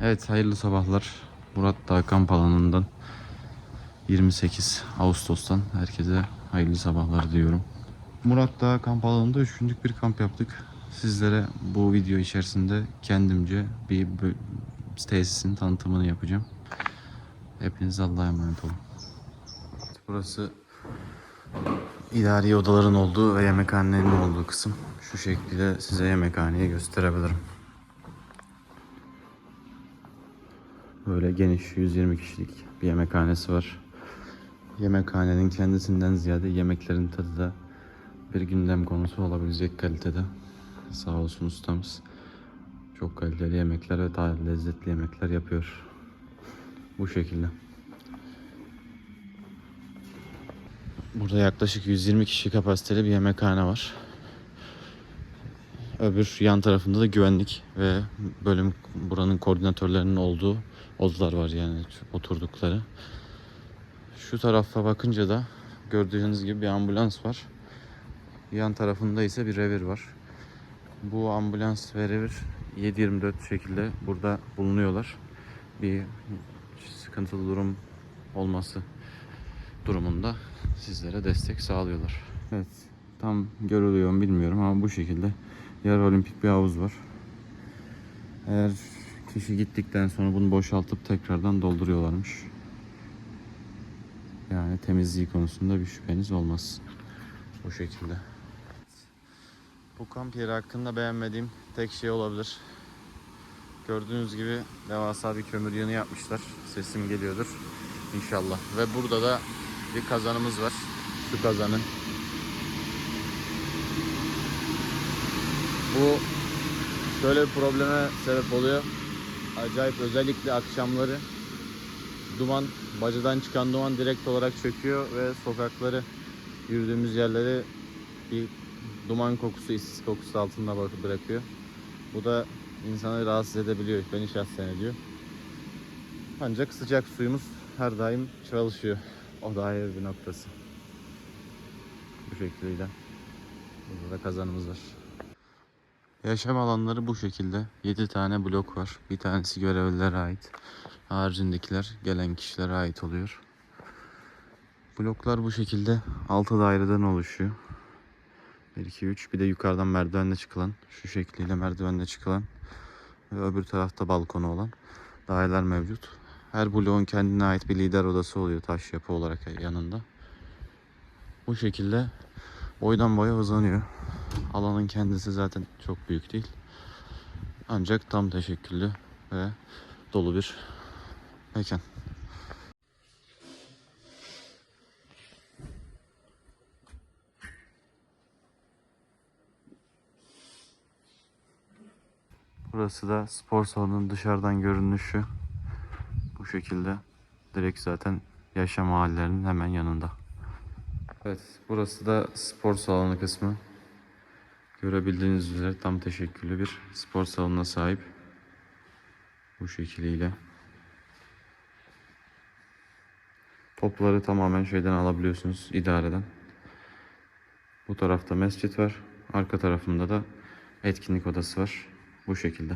Evet hayırlı sabahlar. Murat Dağ kamp alanından 28 Ağustos'tan herkese hayırlı sabahlar diyorum. Murat Dağ kamp alanında 3 günlük bir kamp yaptık. Sizlere bu video içerisinde kendimce bir tesisin tanıtımını yapacağım. Hepiniz Allah'a emanet olun. Burası idari odaların olduğu ve yemekhanenin olduğu kısım. Şu şekilde size yemekhaneyi gösterebilirim. Böyle geniş 120 kişilik bir yemekhanesi var. Yemekhanenin kendisinden ziyade yemeklerin tadı da bir gündem konusu olabilecek kalitede. Sağ olsun ustamız. Çok kaliteli yemekler ve daha lezzetli yemekler yapıyor. Bu şekilde. Burada yaklaşık 120 kişi kapasiteli bir yemekhane var. Öbür yan tarafında da güvenlik ve bölüm buranın koordinatörlerinin olduğu odalar var yani oturdukları. Şu tarafa bakınca da gördüğünüz gibi bir ambulans var. Yan tarafında ise bir revir var. Bu ambulans ve revir 7-24 şekilde burada bulunuyorlar. Bir sıkıntılı durum olması durumunda sizlere destek sağlıyorlar. Evet, tam görülüyor mu bilmiyorum ama bu şekilde yarı olimpik bir havuz var. Eğer kişi gittikten sonra bunu boşaltıp tekrardan dolduruyorlarmış. Yani temizliği konusunda bir şüpheniz olmaz. Bu şekilde. Bu kamp yeri hakkında beğenmediğim tek şey olabilir. Gördüğünüz gibi devasa bir kömür yanı yapmışlar. Sesim geliyordur inşallah. Ve burada da bir kazanımız var. Su kazanı. Bu şöyle bir probleme sebep oluyor. Acayip özellikle akşamları duman, bacadan çıkan duman direkt olarak çöküyor ve sokakları yürüdüğümüz yerleri bir duman kokusu, işsiz kokusu altında bırak- bırakıyor. Bu da insanı rahatsız edebiliyor. Beni şahsen ediyor. Ancak sıcak suyumuz her daim çalışıyor. O da ayrı bir noktası. Bu şekilde. Burada da kazanımız var. Yaşam alanları bu şekilde. 7 tane blok var. Bir tanesi görevlilere ait. Haricindekiler gelen kişilere ait oluyor. Bloklar bu şekilde 6 daireden oluşuyor. 1, 2, 3. Bir de yukarıdan merdivenle çıkılan. Şu şekliyle merdivenle çıkılan. Ve öbür tarafta balkonu olan daireler mevcut. Her bloğun kendine ait bir lider odası oluyor taş yapı olarak yanında. Bu şekilde boydan boya uzanıyor. Alanın kendisi zaten çok büyük değil. Ancak tam teşekküllü ve dolu bir mekan. Burası da spor salonunun dışarıdan görünüşü. Bu şekilde. Direkt zaten yaşam mahallelerinin hemen yanında. Evet, burası da spor salonu kısmı. Görebildiğiniz üzere tam teşekküllü bir spor salonuna sahip. Bu şekliyle. Topları tamamen şeyden alabiliyorsunuz, idareden. Bu tarafta mescit var. Arka tarafında da etkinlik odası var. Bu şekilde.